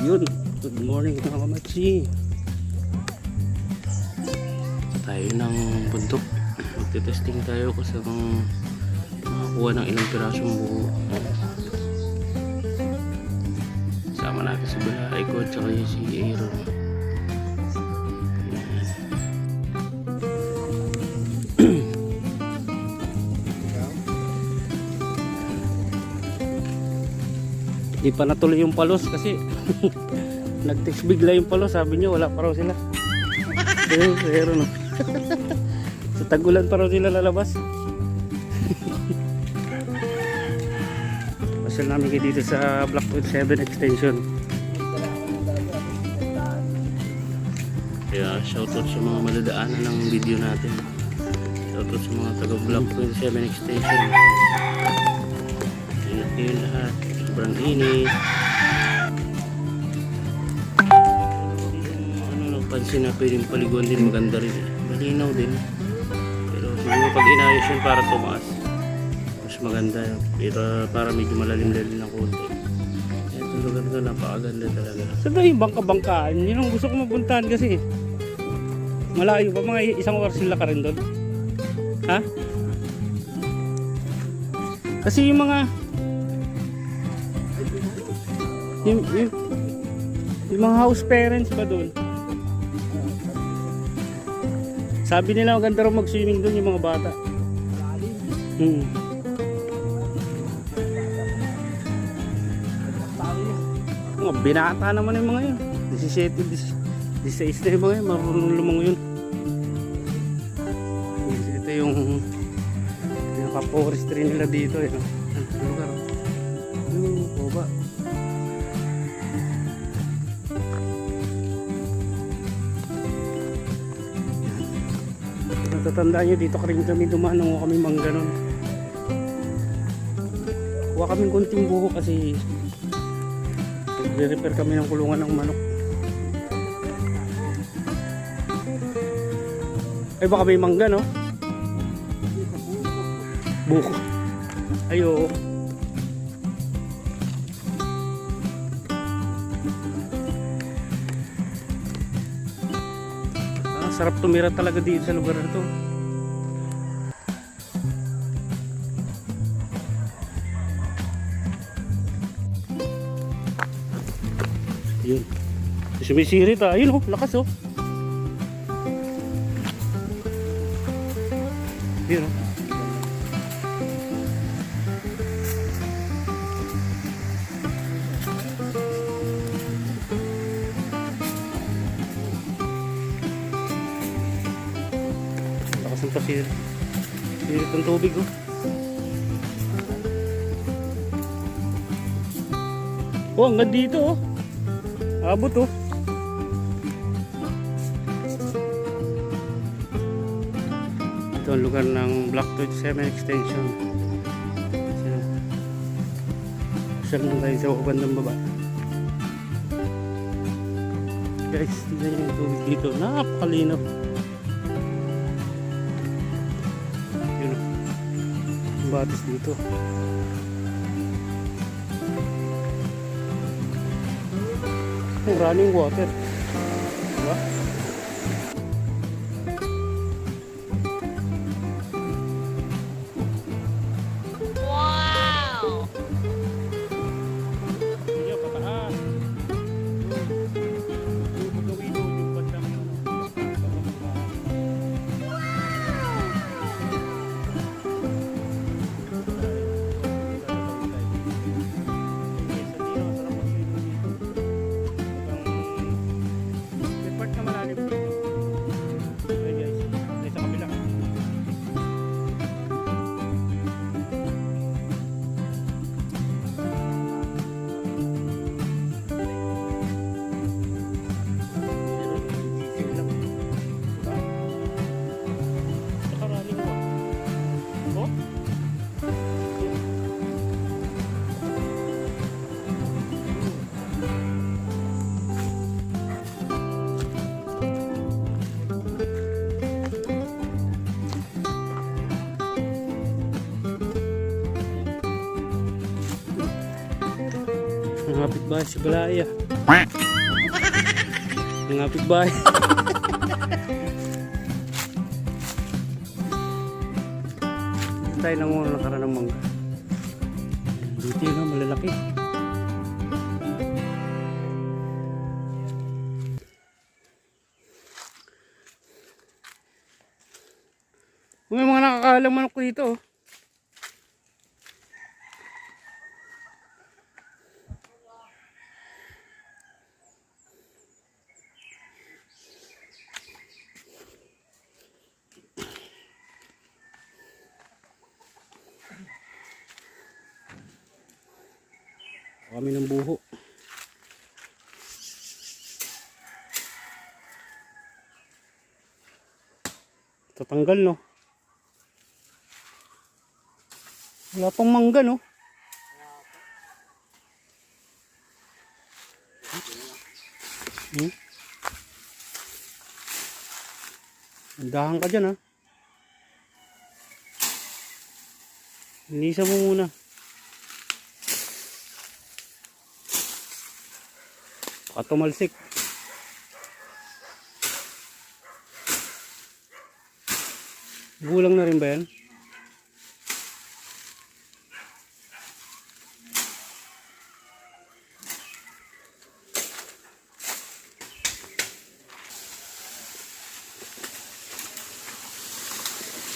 Yun. Good morning mga kamachi. Tayo ng bundok. Magte-testing tayo kasi kung makakuha ng ilang pirasong buo. Sama natin si Balay ko at saka si Aaron. Di pa natuloy yung palos kasi nag-text bigla yung palos. Sabi niya wala pa raw sila. Pero, pero no. Sa tagulan pa raw sila lalabas. Pasal namin kayo dito sa Blackwood 7 extension. Kaya shoutout sa mga madadaanan ng video natin. Shoutout sa mga taga Blackwood 7 extension. Ingat kayo lahat. Sobrang init. Ano lang pansin na pwedeng paliguan din maganda rin. eh. Malinaw din. Pero siguro pag inayos yun para tumaas. Mas maganda. Pero para medyo malalim-lalim ng konti. Ito lugar na napakaganda talaga. Saan ba yung bangka-bangkaan? Yun ang gusto ko mapuntahan kasi. Malayo pa mga isang oras sila ka rin doon. Ha? Kasi yung mga yung, yung, yung mga house parents ba doon? Sabi nila maganda raw mag-swimming doon yung mga bata. Hmm. Mga binata naman yung mga yun. 17, 16 na yung mga yun. Marunong lumang yun. Ito yung pinaka-forestry nila dito. Yun. Natatandaan nyo, dito rin kami dumaan nung kami mangganon. Kuha kaming kunting buho kasi nagre-repair kami ng kulungan ng manok. Ay baka may mangga no? Buko. Ayo. Sarap tumira talaga dito sa lugar na to. Yun. Sumisirit ah. Ayun oh, lakas oh. Yun oh. Lakas ng pasirit. Sirit ng tubig oh. Oh, hanggang dito oh. Abot oh. Ito ang lugar ng Blackwood 7 Extension. Saan lang tayo sa bandang baba. Guys, tingnan yung tubig dito. Napakalinaw. Batis dito. Yung running water. Ang hapit ba si Balaya? Ngapit bahay. tayo nang muna nakaraan ng mangga. Dito yun, malalaki. May mga nakakaalang manok dito. oh. Kami ng buho. Tatanggal no. Wala pang mangga no. Hmm? Andahan ka dyan ha. Inisa mo muna. Baka tumalsik. Gulang na rin ba yan?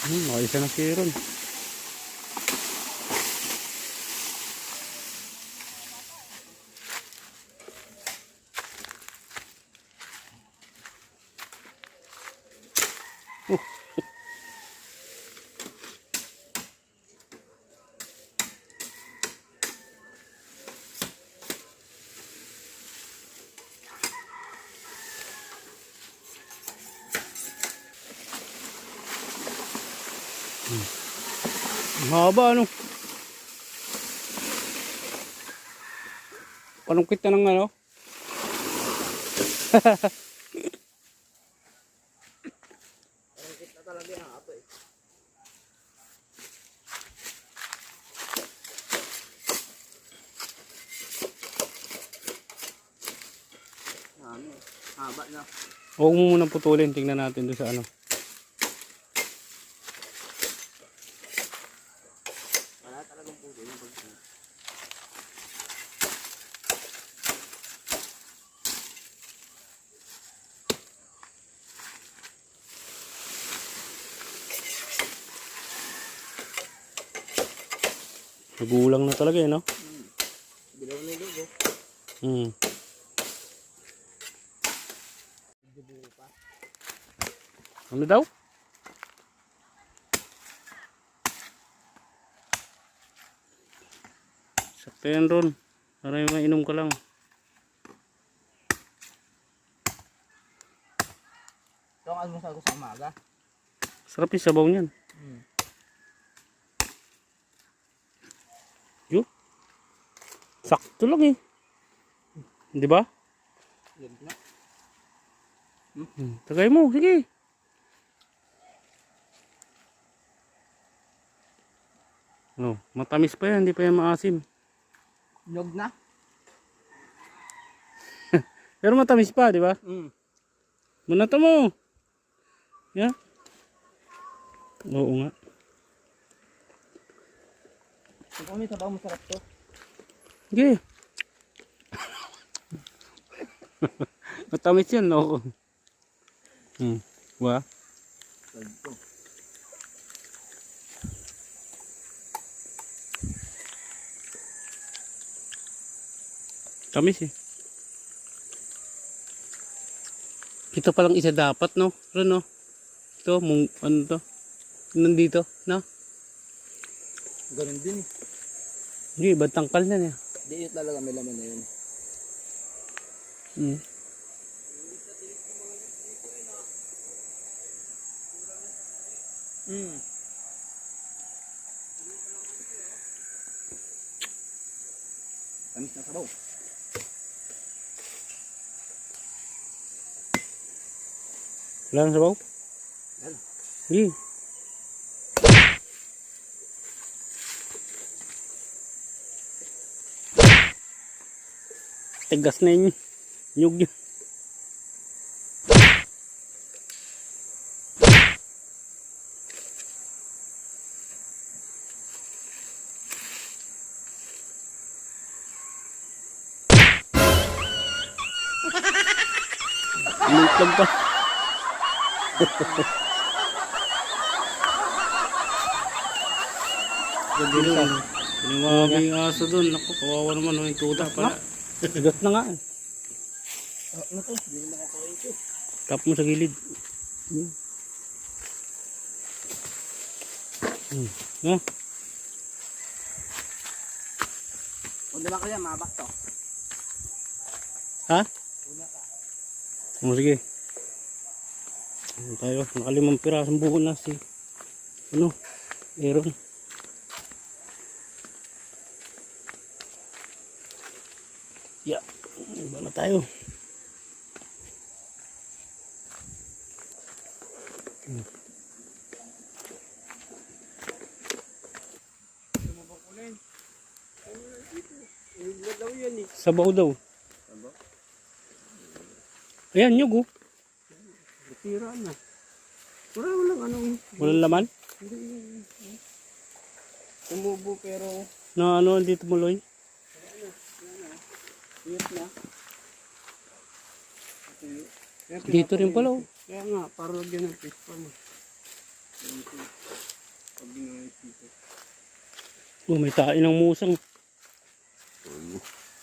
Hmm, nakaisa na siya ron. Haba ano. Panungkit na ng ano. Haba na. Huwag mo munang putulin. Tingnan natin doon sa ano. Nagulang na talaga eh, no? Dilaw na logo. Hmm. Ano daw? Sakto yan ron. Para yung mainom ka lang. Ito ang almusal ko sa umaga. Sarap yung sabaw niyan. Hmm. Sakto lang eh. Di ba? Hmm. Tagay mo, sige. No, matamis pa yan, hindi pa yan maasim. Nyog na. Pero matamis pa, di ba? Hmm. Manata mo. Yan. Oo nga. Kung kami sabaw masarap to. Sige. matamis yan, no? Hmm. Ba? Tamis eh. Ito palang isa dapat, no? Ano, no? Ito, mung, ano to? Nandito, no? Ganun din eh. Hindi, ibang tangkal na niya. Di yun talaga may laman na yun. Hmm. Hmm. Tamis na sabaw. Wala nang sabaw? Wala. Sige. Tigas na yun. Nyug yun. Liit lang pa. Ganda. Pinimawagi yung aso doon. Naku, kawawa naman. Yung tuta pala. Gat na nga. eh. Ah, ano to? Hindi na makakain ko. Tap mo sa gilid. Hmm. Hmm. Ah, Punta lang kaya, mabak to. ha? Oh, sige. Ano tayo? Nakalimang pirasong buko na si ano? Aaron. Yeah. Iba na tayo. Hmm. eh. Sabaw daw. Ayan, nyug oh. Tira na. Wala walang ano. Walang laman. Tumubo pero Na ano dito mo, Hiyap na. Dito rin pala oh. Kaya nga, para lagyan ng fish pan. Pag dito. Oh, may tain ng musang.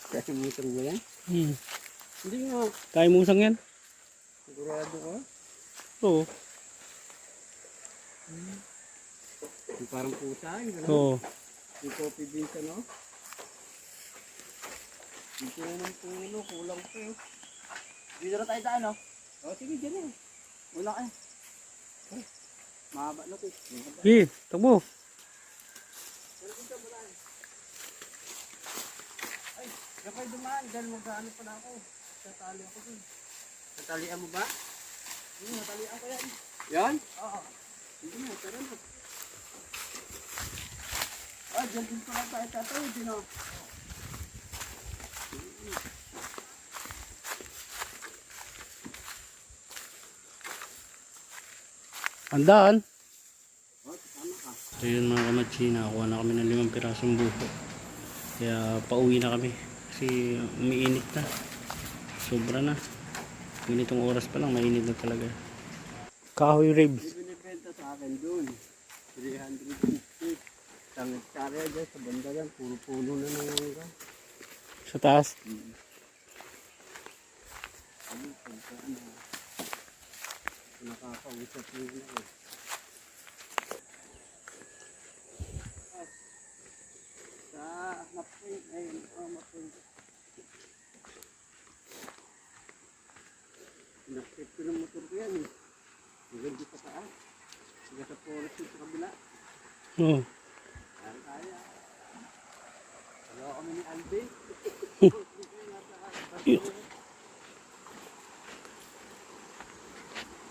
Kaya musang mo yan? Hmm. Hindi nga. Tain musang yan? Sigurado ka? Oo. Yung parang pusa. Oo. Yung coffee beans ano? Yung puno ng puno. Kulang pa yun. Dito na tayo daan no? O sige dyan eh. Wala ka eh. Mahaba na to eh. Sige, takbo. Kaya kayo dumaan dahil mag-ano pala ako. Tatali ako dun. Natalian mo ba? Hindi, natalian ko yan. Yan? Oo. Hindi na, tara na. Ah, dyan din pala tayo tatawid din oh. Andaan. So yun mga kamatsi, nakakuha na kami ng limang pirasong buko. Kaya pauwi na kami. Kasi umiinit na. Sobra na. Ganitong oras pa lang, mainit na talaga. Kahoy ribs. Binibenta sa akin dun. 350. Tangit karya dyan sa banda yan. Puro puno na nangangga. Sa taas. Ano, pagka ano. Nakakausap nila eh. Sa Mapwing, ayun, oh, Mapwing. Nakit ko ng motor ko yan eh. Hanggang di pa taas. Hanggang sa forest sa kabila. Oo. Kaya kaya. Dalawa kami ni Alvin.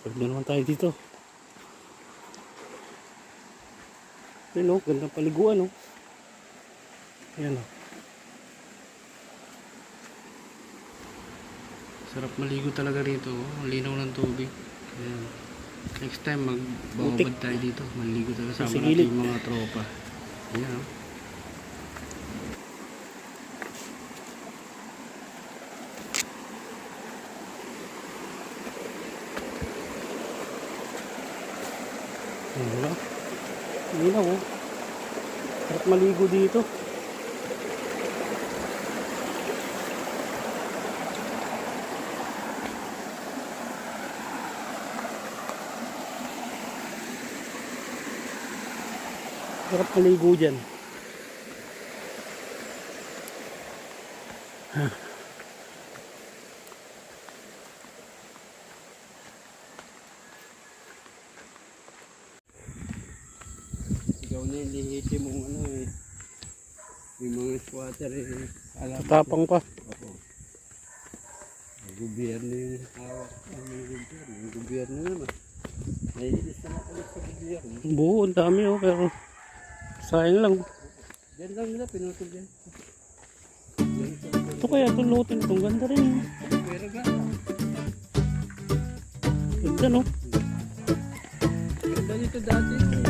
Pag na naman tayo dito. Ayun o, gandang paliguan o. Ayan o. Sarap maligo talaga rito. oh. Ang linaw ng tubig. Ayan. Next time magbabad tayo dito. Maligo talaga Sa sama natin yung mga tropa. Ayan o. wala. Linaw o. Sarap maligo dito. Sarap maligo dyan. Ikaw na lihiti mong ano eh. Yung mga squatter eh. Alam Tatapang pa. Opo. Ang gobyerno yung hawak. Ang ah, gobyerno. Ang gobyerno naman. Naiinis na ako sa gobyerno. Buo, ang dami oh. Pero sayang lang. Diyan lang nila, pinutol dyan. Ito kaya tulutin itong ganda rin. Oh. Pero ga. Ah. Ganda no? Ganda nito dati. Eh.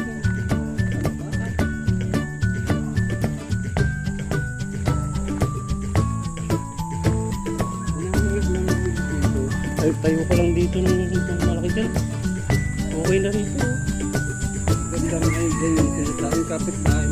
capitães.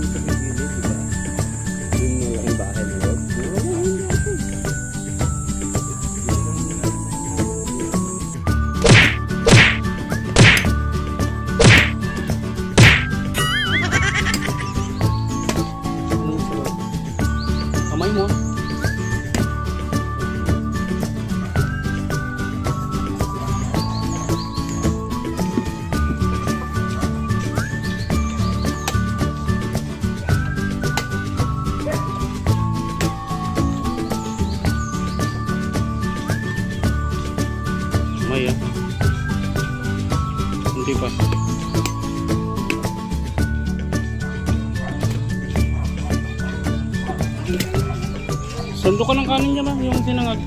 Bundok ka ng kanin niya ba? Yung tinangag.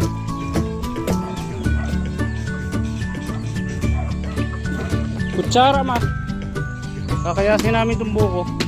Kutsara ma. Kakayasin namin itong buko.